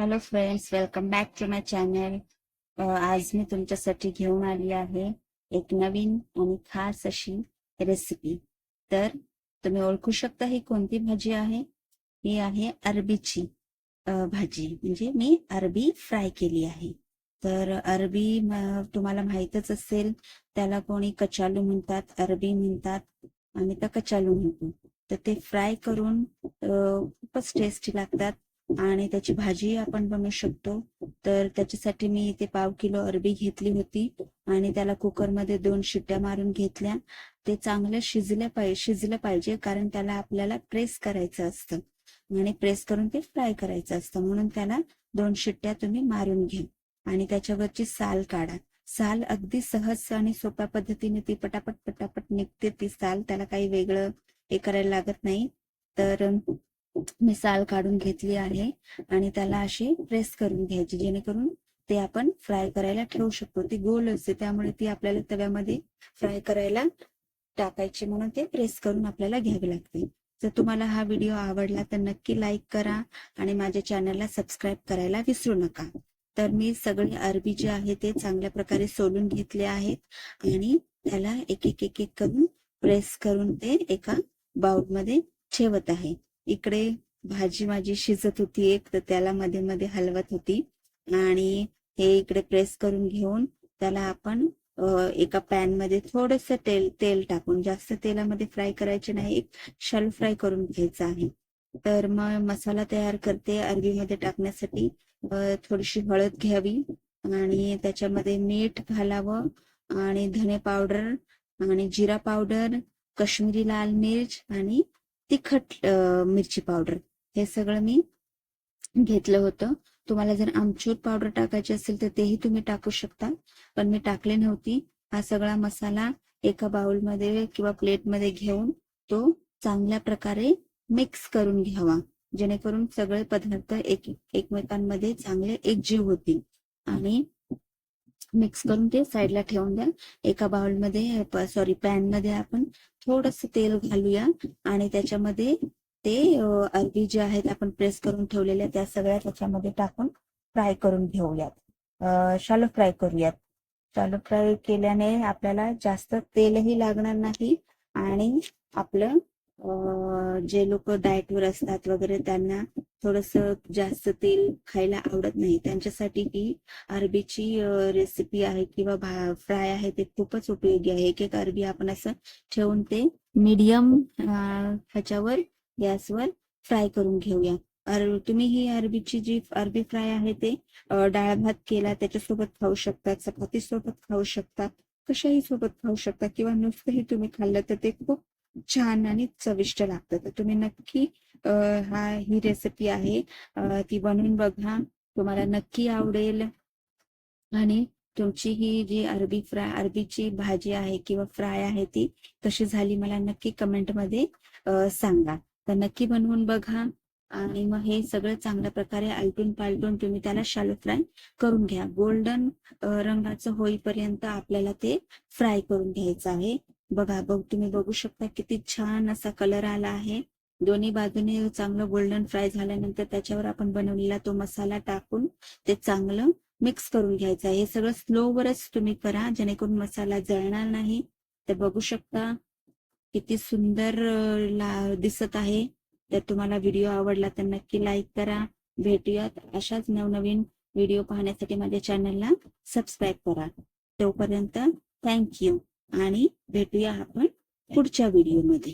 Hello friends welcome back to my channel आज मी तुमच्यासाठी घेऊन आली आहे एक नवीन आणि खास अशी रेसिपी तर तुम्ही ओळखू शकता ही कोणती भाजी आहे? ही आहे अरबीची भाजी. म्हणजे मी अरबी फ्राय केली आहे. तर अरबी तुम्हाला माहीतच असेल त्याला कोणी कचालू म्हणतात अरबी म्हणतात आणि तर कचालू म्हणतो. तर ते फ्राय करून खूपच टेस्टी लागतात. आणि त्याची भाजी आपण बनवू शकतो. तर त्याच्यासाठी मी इथे पाव किलो अरबी घेतली होती आणि त्याला कुकरमध्ये दोन शिट्ट्या मारून घेतल्या. ते चांगलं शिजल्या पाहिजे शिजलं पाहिजे कारण त्याला आपल्याला प्रेस करायचं असतं. आणि प्रेस करून ते फ्राय करायचं असतं. म्हणून त्याला दोन शिट्ट्या तुम्ही मारून घ्या. आणि त्याच्यावरची साल काढा. साल अगदी सहज आणि सोप्या पद्धतीने ती पटापट पटापट निघते ती साल. त्याला काही वेगळं हे करायला लागत नाही. तर मी साल काढून घेतली आहे आणि त्याला अशी प्रेस करून घ्यायची जेणेकरून ते आपण फ्राय करायला ठेवू शकतो. ती गोल असते त्यामुळे ती आपल्याला तव्यामध्ये फ्राय करायला टाकायची म्हणून ते प्रेस करून आपल्याला घ्यावी लागते. जर तुम्हाला हा व्हिडिओ आवडला तर नक्की लाईक करा आणि माझ्या चॅनलला सबस्क्राईब करायला विसरू नका. तर मी सगळे अरबी जे आहे ते चांगल्या प्रकारे सोलून घेतले आहेत आणि त्याला एक एक एक एक करून प्रेस करून ते एका बाउलमध्ये ठेवत आहे. इकडे भाजी माझी शिजत होती एक तर त्याला मध्ये मध्ये हलवत होती. आणि हे इकडे प्रेस करून घेऊन त्याला आपण एका पॅनमध्ये थोडस तेल तेल टाकून जास्त तेलामध्ये फ्राय करायचे नाही एक शल फ्राय करून घ्यायचं आहे. तर मग मसाला तयार करते अरबीमध्ये टाकण्यासाठी. थोडीशी हळद घ्यावी आणि त्याच्यामध्ये मीठ घालावं आणि धने पावडर आणि जिरा पावडर कश्मीरी लाल मिर्च आणि तिखट मिरची पावडर. हे सगळं मी घेतलं होतं. तुम्हाला जर आमचूर पावडर टाकायची असेल तर तेही तुम्ही टाकू शकता. पण मी टाकले नव्हती. हा सगळा मसाला एका बाउलमध्ये किंवा प्लेटमध्ये घेऊन तो चांगल्या प्रकारे मिक्स करून घ्यावा. जेणेकरून सगळे पदार्थ एक एकमेकांमध्ये चांगले एकजीव होतील. आणि मिक्स करून ते साईडला ठेवून द्या. एका बाउलमध्ये सॉरी पॅनमध्ये आपण थोडस तेल घालूया आणि त्याच्यामध्ये ते अरबी जे आहेत आपण प्रेस करून ठेवलेल्या त्या सगळ्या त्याच्यामध्ये टाकून फ्राय करून घेऊयात. शालो फ्राय करूयात. शालो फ्राय केल्याने आपल्याला जास्त तेलही लागणार नाही आणि आपलं जे लोक डाएटवर असतात वगैरे त्यांना थोडस जास्त तेल खायला आवडत नाही. त्यांच्यासाठी ही अरबीची रेसिपी आहे किंवा फ्राय आहे ते खूपच उपयोगी आहे. एक एक अरबी आपण असं ठेवून ते मीडियम ह्याच्यावर गॅसवर फ्राय करून घेऊया. अर तुम्ही ही अरबीची जी अरबी फ्राय आहे ते डाळ भात केला त्याच्यासोबत खाऊ शकता चपाती सोबत खाऊ शकता कशाही सोबत खाऊ शकता किंवा नुसतंही तुम्ही खाल्लं तर ते खूप छान आणि चविष्ट लागतं. तर तुम्ही नक्की हा ही रेसिपी आहे. ती बनवून बघा. तुम्हाला नक्की आवडेल. आणि तुमची ही जी अरबी फ्राय अरबीची भाजी आहे किंवा फ्राय आहे ती तशी झाली मला नक्की कमेंटमध्ये सांगा. तर नक्की बनवून बघा. आणि मग हे सगळं चांगल्या प्रकारे आलटून पालटून तुम्ही त्याला शालो फ्राय करून घ्या. गोल्डन रंगाचं होईपर्यंत आपल्याला ते फ्राय करून घ्यायचं आहे. बघा बघ तुम्ही बघू शकता किती छान असा कलर आला आहे. दोन्ही बाजूने चांगलं गोल्डन फ्राय झाल्यानंतर त्याच्यावर आपण बनवलेला तो मसाला टाकून ते चांगलं मिक्स करून घ्यायचं आहे. हे सगळं स्लोवरच तुम्ही करा जेणेकरून मसाला जळणार नाही. तर बघू शकता किती सुंदर ला दिसत आहे. तर तुम्हाला व्हिडिओ आवडला तर नक्की लाईक करा. भेटूयात अशाच नवनवीन व्हिडिओ पाहण्यासाठी माझ्या चॅनलला सबस्क्राईब करा. तोपर्यंत थँक्यू आणि भेटूया आपण पुढच्या व्हिडिओमध्ये.